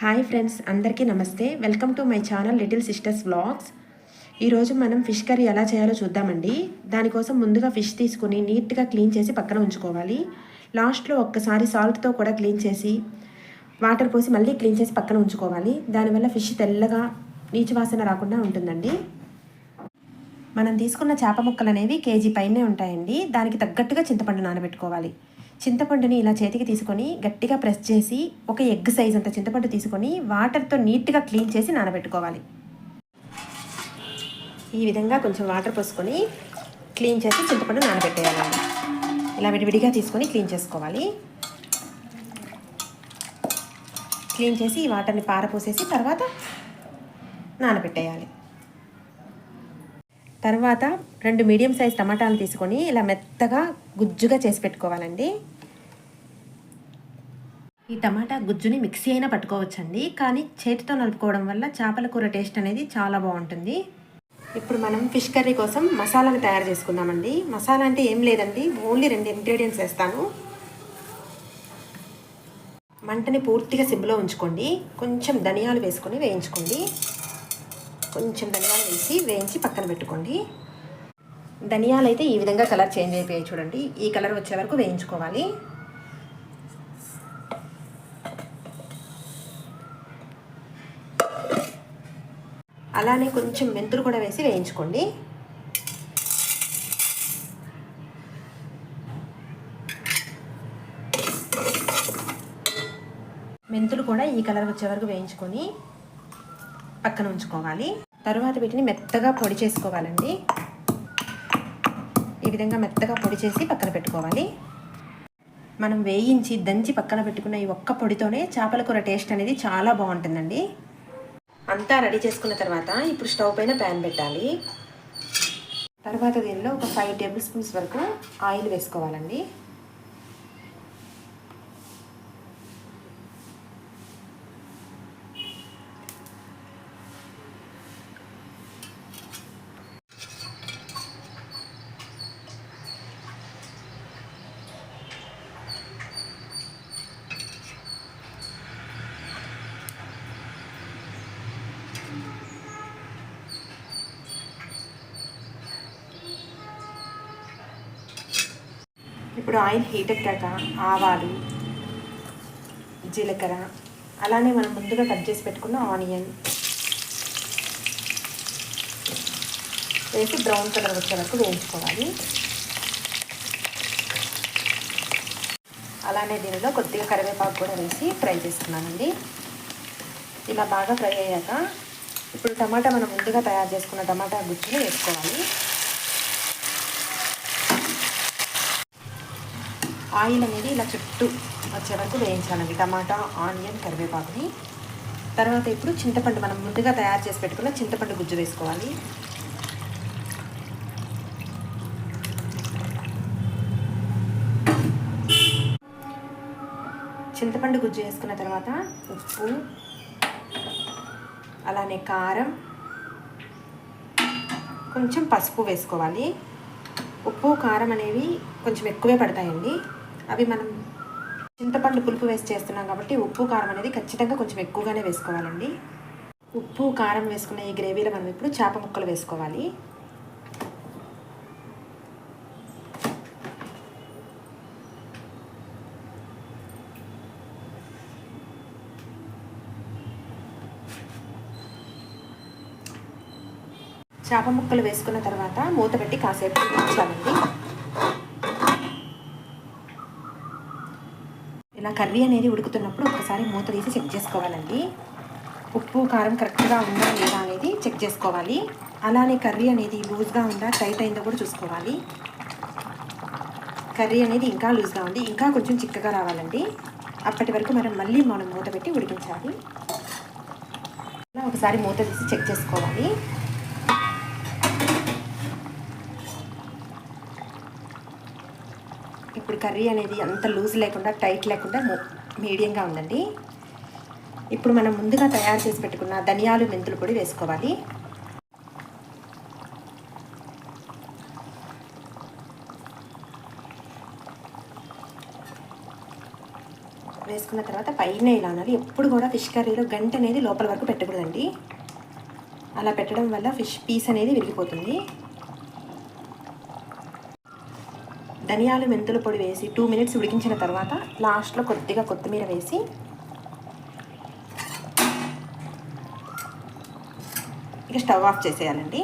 Hi friends అందరికీ నమస్తే. Welcome to my channel little sisters vlogs. ఈరోజు మనం ఫిష్ కర్రీ ఎలా చేయాలో చూద్దామండి. దానికోసం ముందుగా ఫిష్ తీసుకుని నీట్గా క్లీన్ చేసి పక్కన ఉంచుకోవాలి. లాస్ట్లో ఒక్కసారి సాల్ట్తో కూడా క్లీన్ చేసి వాటర్ పోసి మళ్ళీ క్లీన్ చేసి పక్కన ఉంచుకోవాలి. దానివల్ల ఫిష్ తెల్లగా నీచు వాసన రాకుండా ఉంటుందండి. మనం తీసుకున్న చేప ముక్కలు అనేవి కేజీ పైనే ఉంటాయండి. దానికి తగ్గట్టుగా చింతపండు నానబెట్టుకోవాలి. చింతపండుని ఇలా చేతికి తీసుకొని గట్టిగా ప్రెస్ చేసి ఒక ఎగ్ సైజ్ అంత చింతపండు తీసుకొని వాటర్తో నీట్గా క్లీన్ చేసి నానబెట్టుకోవాలి. ఈ విధంగా కొంచెం వాటర్ పోసుకొని క్లీన్ చేసి చింతపండు నానబెట్టేయాలండి ఇలా విడివిడిగా తీసుకొని క్లీన్ చేసుకోవాలి. క్లీన్ చేసి ఈ వాటర్ని పారపోసేసి తర్వాత నానబెట్టేయాలి. తర్వాత రెండు మీడియం సైజ్ టమాటాలు తీసుకొని ఇలా మెత్తగా గుజ్జుగా చేసి పెట్టుకోవాలండి. ఈ టమాటా గుజ్జుని మిక్సీ అయినా పట్టుకోవచ్చండి. కానీ చేతితో నలుపుకోవడం వల్ల చేపల కూర టేస్ట్ అనేది చాలా బాగుంటుంది. ఇప్పుడు మనం ఫిష్ కర్రీ కోసం మసాలాను తయారు చేసుకుందామండి. మసాలా అంటే ఏం లేదండి. ఓన్లీ రెండు ఇంగ్రీడియంట్స్ వేస్తాను. మంటని పూర్తిగా సిమ్లో ఉంచుకోండి. కొంచెం ధనియాలు వేసుకొని వేయించుకోండి. కొంచెం ధనియాలు వేసి వేయించి పక్కన పెట్టుకోండి. ధనియాలు అయితే ఈ విధంగా కలర్ చేంజ్ అయిపోయాయి చూడండి. ఈ కలర్ వచ్చే వరకు వేయించుకోవాలి. అలానే కొంచెం మెంతులు కూడా వేసి వేయించుకోండి. మెంతులు కూడా ఈ కలర్ వచ్చే వరకు వేయించుకొని పక్కన ఉంచుకోవాలి. తర్వాత వీటిని మెత్తగా పొడి చేసుకోవాలండి. ఈ విధంగా మెత్తగా పొడి చేసి పక్కన పెట్టుకోవాలి. మనం వేయించి దంచి పక్కన పెట్టుకున్న ఈ ఒక్క పొడితోనే చేపల కూర టేస్ట్ అనేది చాలా బాగుంటుందండి. అంతా రెడీ చేసుకున్న తర్వాత ఇప్పుడు స్టవ్ పైన ప్యాన్ పెట్టాలి. తర్వాత దీనిలో ఒక ఫైవ్ టేబుల్ స్పూన్స్ వరకు ఆయిల్ వేసుకోవాలండి. ఇప్పుడు ఆయిల్ హీట్ ఎక్కాక ఆవాలు జీలకర్ర అలానే మనం ముందుగా కట్ చేసి పెట్టుకున్న ఆనియన్ వేసి బ్రౌన్ కలర్ వచ్చే వరకు వేయించుకోవాలి. అలానే దీనిలో కొద్దిగా కరివేపాకు కూడా వేసి ఫ్రై చేసుకున్నానండి ఇలా బాగా ఫ్రై అయ్యాక ఇప్పుడు టమాటా మనం ముందుగా తయారు చేసుకున్న టమాటా గుజ్జులు వేసుకోవాలి. ఆయిల్ అనేది ఇలా చుట్టూ వచ్చే వరకు వేయించాలండి. టమాటా ఆనియన్ కరివేపాకుని. తర్వాత ఇప్పుడు చింతపండు మనం ముందుగా తయారు చేసి పెట్టుకున్న చింతపండు గుజ్జు వేసుకోవాలి. చింతపండు గుజ్జు వేసుకున్న తర్వాత ఉప్పు అలానే కారం కొంచెం పసుపు వేసుకోవాలి. ఉప్పు కారం అనేవి కొంచెం ఎక్కువే పడతాయండి. అవి మనం చింతపండు పులుపు వేసి చేస్తున్నాం కాబట్టి ఉప్పు కారం అనేది ఖచ్చితంగా కొంచెం ఎక్కువగానే వేసుకోవాలండి. ఉప్పు కారం వేసుకున్న ఈ గ్రేవీలో మనం ఇప్పుడు చేప ముక్కలు వేసుకోవాలి. చేప ముక్కలు వేసుకున్న తర్వాత మూత పెట్టి కాసేపు ఉంచాలండి. ఇలా కర్రీ అనేది ఉడుకుతున్నప్పుడు ఒకసారి మూత తీసి చెక్ చేసుకోవాలండి. ఉప్పు కారం కరెక్ట్గా ఉందా లేదా అనేది చెక్ చేసుకోవాలి. అలానే కర్రీ అనేది లూజ్గా ఉందా టైట్ అయిందో కూడా చూసుకోవాలి. కర్రీ అనేది ఇంకా లూజ్గా ఉంది. ఇంకా కొంచెం చిక్కగా రావాలండి. అప్పటి వరకు మనం మళ్ళీ మనం మూత పెట్టి ఉడికించాలి. అలా ఒకసారి మూత తీసి చెక్ చేసుకోవాలి. ఇప్పుడు కర్రీ అనేది అంత లూజ్ లేకుండా టైట్ లేకుండా మీడియంగా ఉందండి. ఇప్పుడు మనం ముందుగా తయారు చేసి పెట్టుకున్న ధనియాలు మెంతులు పొడి వేసుకోవాలి. వేసుకున్న తర్వాత పైన ఇలా అనాలి. ఎప్పుడు కూడా ఫిష్ కర్రీలో గంట అనేది లోపల వరకు పెట్టకూడదండి. అలా పెట్టడం వల్ల ఫిష్ పీస్ అనేది విరిగిపోతుంది. ధనియాలు మెంతుల పొడి వేసి టూ మినిట్స్ ఉడికించిన తర్వాత లాస్ట్లో కొద్దిగా కొత్తిమీర వేసి ఇక స్టవ్ ఆఫ్ చేసేయాలండి.